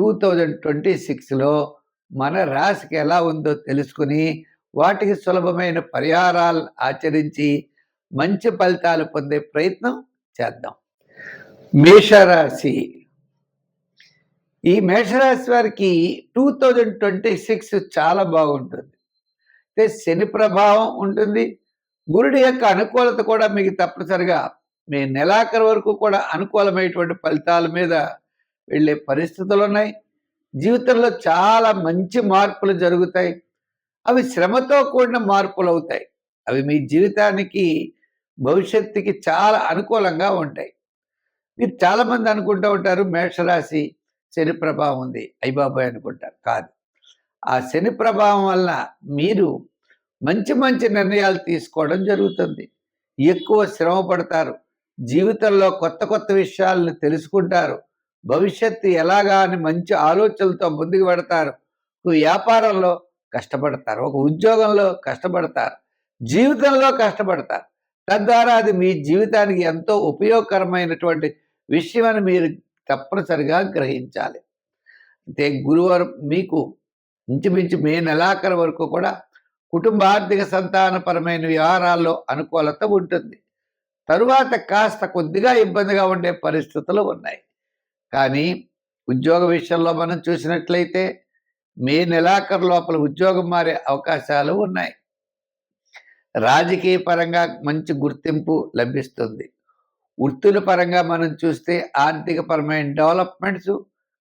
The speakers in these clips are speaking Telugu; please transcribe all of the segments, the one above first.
టూ థౌజండ్ ట్వంటీ సిక్స్లో మన రాశికి ఎలా ఉందో తెలుసుకుని వాటికి సులభమైన పరిహారాలు ఆచరించి మంచి ఫలితాలు పొందే ప్రయత్నం చేద్దాం. మేషరాశి. ఈ మేషరాశి వారికి టూ థౌజండ్ ట్వంటీ సిక్స్ చాలా బాగుంటుంది. అయితే శని ప్రభావం ఉంటుంది. గురుడి యొక్క అనుకూలత కూడా మీకు తప్పనిసరిగా మీ నెలాఖరు వరకు కూడా అనుకూలమైనటువంటి ఫలితాల మీద వెళ్ళే పరిస్థితులు ఉన్నాయి. జీవితంలో చాలా మంచి మార్పులు జరుగుతాయి. అవి శ్రమతో కూడిన మార్పులు అవుతాయి. అవి మీ జీవితానికి భవిష్యత్తుకి చాలా అనుకూలంగా ఉంటాయి. మీరు చాలామంది అనుకుంటూ ఉంటారు మేషరాశి శని ప్రభావం ఉంది. అయ్యబాబాయ్ అనుకుంటారు కాదు. ఆ శని ప్రభావం వల్ల మీరు మంచి మంచి నిర్ణయాలు తీసుకోవడం జరుగుతుంది. ఎక్కువ శ్రమ పడతారు. జీవితంలో కొత్త కొత్త విషయాలను తెలుసుకుంటారు. భవిష్యత్తు ఎలాగా అని మంచి ఆలోచనలతో ముందుకు పెడతారు వ్యాపారంలో కష్టపడతారు. ఒక ఉద్యోగంలో కష్టపడతారు. జీవితంలో కష్టపడతారు. తద్వారా అది మీ జీవితానికి ఎంతో ఉపయోగకరమైనటువంటి విషయం అని మీరు తప్పనిసరిగా గ్రహించాలి. అంటే గురువారం మీకు ఇంచుమించు మే నెలాఖరు వరకు కూడా కుటుంబ ఆర్థిక సంతానపరమైన వ్యవహారాల్లో అనుకూలత ఉంటుంది. తరువాత కాస్త కొద్దిగా ఇబ్బందిగా ఉండే పరిస్థితులు ఉన్నాయి. కానీ ఉద్యోగ విషయంలో మనం చూసినట్లయితే మే నెలాఖరు లోపల ఉద్యోగం మారే అవకాశాలు ఉన్నాయి. రాజకీయ పరంగా మంచి గుర్తింపు లభిస్తుంది. వృత్తుల పరంగా మనం చూస్తే ఆర్థిక పరమైన డెవలప్మెంట్స్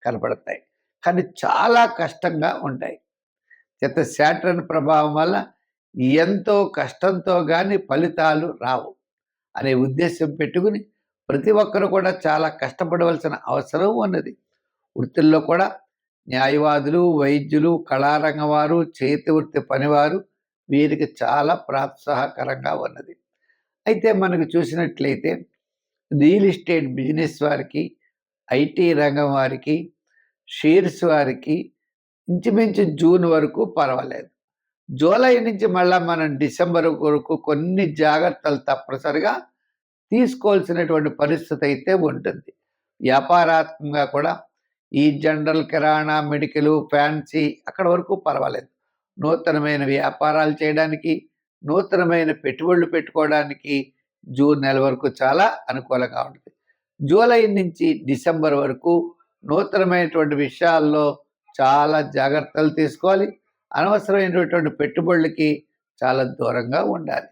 కనపడతాయి. కానీ చాలా కష్టంగా ఉంటాయి. చెత్త శాటర్న్ ప్రభావం వల్ల ఎంతో కష్టంతో కానీ ఫలితాలు రావు అనే ఉద్దేశం పెట్టుకుని ప్రతి ఒక్కరు కూడా చాలా కష్టపడవలసిన అవసరం ఉన్నది. వృత్తుల్లో కూడా న్యాయవాదులు వైద్యులు కళారంగం వారు చేతి వృత్తి పనివారు వీరికి చాలా ప్రోత్సాహకరంగా ఉన్నది. అయితే మనకు చూసినట్లయితే రియల్ ఎస్టేట్ బిజినెస్ వారికి ఐటీ రంగం వారికి షేర్స్ వారికి ఇంచుమించు జూన్ వరకు పర్వాలేదు. జూలై నుంచి మళ్ళీ మనం డిసెంబర్ వరకు కొన్ని జాగ్రత్తలు తప్పనిసరిగా తీసుకోవాల్సినటువంటి పరిస్థితి అయితే ఉంటుంది. వ్యాపారాత్మకంగా కూడా ఈ జనరల్ కిరాణా మెడికల్ ఫ్యాన్సీ అక్కడ వరకు పర్వాలేదు. నూతనమైన వ్యాపారాలు చేయడానికి నూతనమైన పెట్టుబడులు పెట్టుకోవడానికి జూన్ నెల వరకు చాలా అనుకూలంగా ఉంటుంది. జూలై నుంచి డిసెంబర్ వరకు నూతనమైనటువంటి విషయాల్లో చాలా జాగ్రత్తలు తీసుకోవాలి. అనవసరమైనటువంటి పెట్టుబడులకి చాలా దూరంగా ఉండాలి.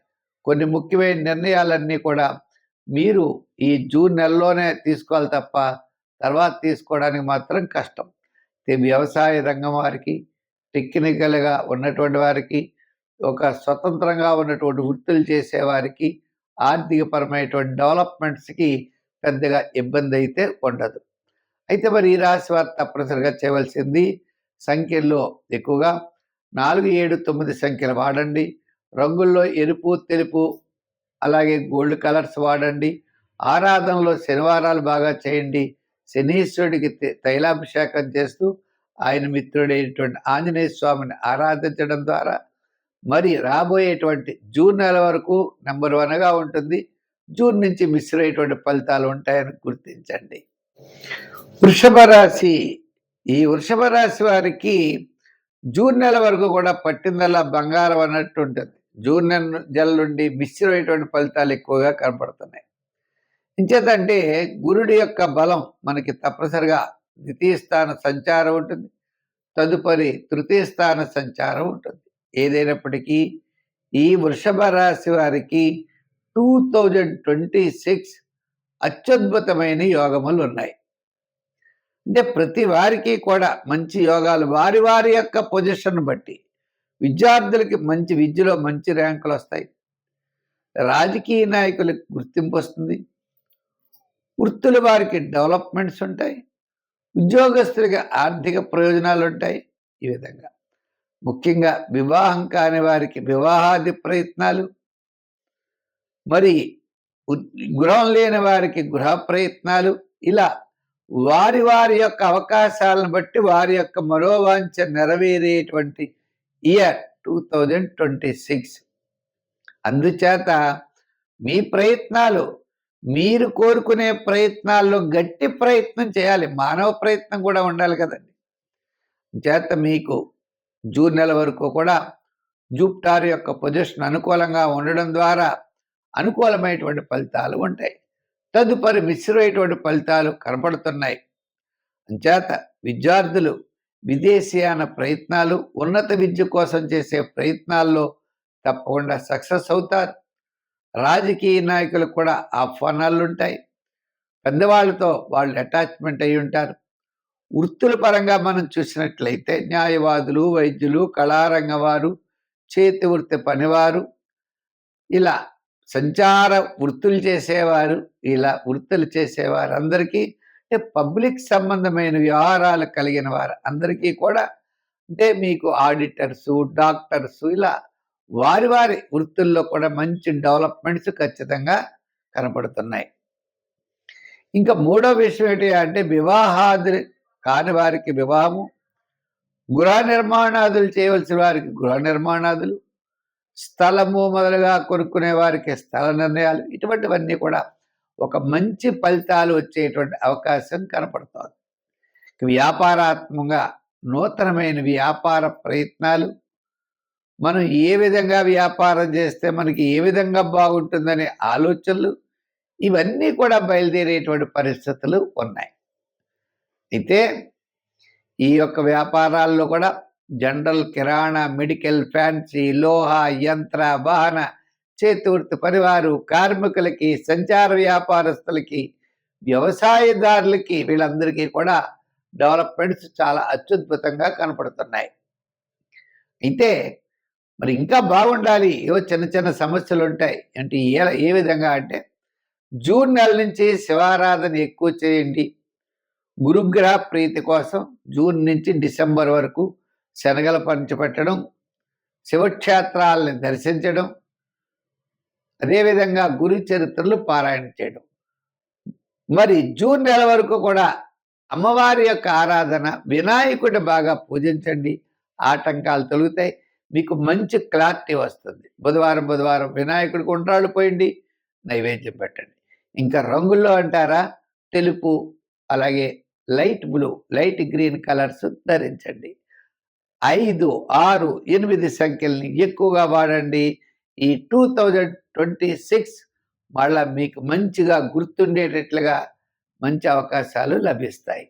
కొన్ని ముఖ్యమైన నిర్ణయాలన్నీ కూడా మీరు ఈ జూన్ నెలలోనే తీసుకోవాలి తప్ప తర్వాత తీసుకోవడానికి మాత్రం కష్టం. వ్యవసాయ రంగం వారికి టెక్నికల్గా ఉన్నటువంటి వారికి ఒక స్వతంత్రంగా ఉన్నటువంటి వృత్తులు చేసేవారికి ఆర్థికపరమైనటువంటి డెవలప్మెంట్స్కి పెద్దగా ఇబ్బంది అయితే ఉండదు. అయితే మరి ఈ రాశి వారు తప్పనిసరిగా చేయవలసింది సంఖ్యల్లో ఎక్కువగా నాలుగు ఏడు తొమ్మిది సంఖ్యలు వాడండి. రంగుల్లో ఎరుపు తెలుపు అలాగే గోల్డ్ కలర్స్ వాడండి. ఆరాధనలో శనివారాలు బాగా చేయండి. శనీశ్వరుడికి తైలాభిషేకం చేస్తూ ఆయన మిత్రుడైనటువంటి ఆంజనేయ స్వామిని ఆరాధించడం ద్వారా మరి రాబోయేటువంటి జూన్ నెల వరకు నెంబర్ వన్గా ఉంటుంది. జూన్ నుంచి మిస్ అయ్యేటువంటి ఫలితాలు ఉంటాయని గుర్తించండి. వృషభ రాశి ఈ వృషభ రాశి వారికి జూన్ నెల వరకు కూడా పట్టిందల్లా బంగారం అన్నట్టు ఉంటుంది. జూన్ నెల నుండి మిశ్రమైనటువంటి ఫలితాలు ఎక్కువగా కనపడుతున్నాయి. ఇంచేతంటే గురుడి యొక్క బలం మనకి తప్పనిసరిగా ద్వితీయ స్థాన సంచారం ఉంటుంది. తదుపరి తృతీయ స్థాన సంచారం ఉంటుంది. ఏదైనప్పటికీ ఈ వృషభ రాశి వారికి టూ థౌజండ్ ట్వంటీ సిక్స్ అత్యద్భుతమైన యోగములు ఉన్నాయి. అంటే ప్రతి వారికి కూడా మంచి యోగాలు వారి వారి యొక్క పొజిషన్ బట్టి విద్యార్థులకి మంచి విద్యలో మంచి ర్యాంకులు వస్తాయి. రాజకీయ నాయకులకు గుర్తింపు వస్తుంది. వృత్తుల వారికి డెవలప్మెంట్స్ ఉంటాయి. ఉద్యోగస్తులకి ఆర్థిక ప్రయోజనాలు ఉంటాయి. ఈ విధంగా. ముఖ్యంగా వివాహం కాని వారికి వివాహాది ప్రయత్నాలు. మరి గృహం లేని వారికి గృహ ప్రయత్నాలు. ఇలా వారి వారి యొక్క అవకాశాలను బట్టి వారి యొక్క మనోవాంఛ నెరవేరేటువంటి year two thousand twenty six అందుచేత మీ ప్రయత్నాలు మీరు కోరుకునే ప్రయత్నాల్లో గట్టి ప్రయత్నం చేయాలి. మానవ ప్రయత్నం కూడా ఉండాలి కదండి. చేత మీకు జూన్ నెల వరకు కూడా జూప్టార్ యొక్క పొజిషన్ అనుకూలంగా ఉండడం ద్వారా అనుకూలమైనటువంటి ఫలితాలు ఉంటాయి. తదుపరి మిశ్రమైనటువంటి ఫలితాలు కనపడుతున్నాయి. అంచేత విద్యార్థులు విదేశీయాన ప్రయత్నాలు ఉన్నత విద్య కోసం చేసే ప్రయత్నాల్లో తప్పకుండా సక్సెస్ అవుతారు. రాజకీయ నాయకులకు కూడా ఆహ్వానాలు ఉంటాయి పెద్దవాళ్ళతో వాళ్ళు అటాచ్మెంట్ అయి ఉంటారు. వృత్తుల పరంగా మనం చూసినట్లయితే న్యాయవాదులు వైద్యులు కళారంగవారు చేతి వృత్తి పనివారు ఇలా సంచార వృత్తులు చేసేవారు ఇలా వృత్తులు చేసేవారు అందరికీ అంటే పబ్లిక్ సంబంధమైన వ్యవహారాలు కలిగిన వారు. అందరికీ కూడా అంటే మీకు ఆడిటర్సు డాక్టర్సు ఇలా వారి వారి వృత్తుల్లో కూడా మంచి డెవలప్మెంట్స్ ఖచ్చితంగా కనపడుతున్నాయి. ఇంకా మూడో విషయం ఏంటి అంటే వివాహాది కాని వారికి వివాహము గృహ నిర్మాణాదులు చేయవలసిన వారికి గృహ నిర్మాణాదులు స్థలము మొదలుగా కొనుక్కునే వారికి స్థల నిర్ణయాలు ఇటువంటివన్నీ కూడా ఒక మంచి ఫలితాలు వచ్చేటువంటి అవకాశం కనపడుతోంది. వ్యాపారాత్మకంగా నూతనమైన వ్యాపార ప్రయత్నాలు మనం ఏ విధంగా వ్యాపారం చేస్తే మనకి ఏ విధంగా బాగుంటుందనే ఆలోచనలు ఇవన్నీ కూడా బయలుదేరేటువంటి పరిస్థితులు ఉన్నాయి. అయితే ఈ యొక్క వ్యాపారాల్లో కూడా జనరల్ కిరాణా మెడికల్ ఫ్యాన్సీ లోహ యంత్ర వాహన చేతివృత్తి పరివారు కార్మికులకి సంచార వ్యాపారస్తులకి వ్యవసాయదారులకి వీళ్ళందరికీ కూడా డెవలప్మెంట్స్ చాలా అత్యద్భుతంగా కనపడుతున్నాయి. అయితే మరి ఇంకా బాగుండాలి ఏవో చిన్న చిన్న సమస్యలు ఉంటాయి అంటే ఏ ఏ విధంగా అంటే జూన్ నెల నుంచి శివారాధన ఎక్కువ చేయండి. గురుగ్రహ ప్రీతి కోసం జూన్ నుంచి డిసెంబర్ వరకు శనగల పంచిపెట్టడం శివక్షేత్రాలని దర్శించడం అదేవిధంగా గురు చరిత్రలు పారాయణ చేయడం. మరి జూన్ నెల వరకు కూడా అమ్మవారి యొక్క ఆరాధన వినాయకుడి బాగా పూజించండి ఆటంకాలు తొలుగుతాయి మీకు మంచి క్లారిటీ వస్తుంది. బుధవారం బుధవారం వినాయకుడికి ఉండ్రాళ్ళు పోయింది నైవేద్యం పెట్టండి. ఇంకా రంగుల్లో అంటారా? తెలుపు అలాగే light blue light green colours ధరించండి. ఐదు ఆరు ఎనిమిది సంఖ్యల్ని ఎక్కువగా వాడండి. ఈ టూ థౌజండ్ ట్వంటీ సిక్స్ మళ్ళా మీకు మంచిగా గుర్తుండేటట్లుగా మంచి అవకాశాలు లభిస్తాయి.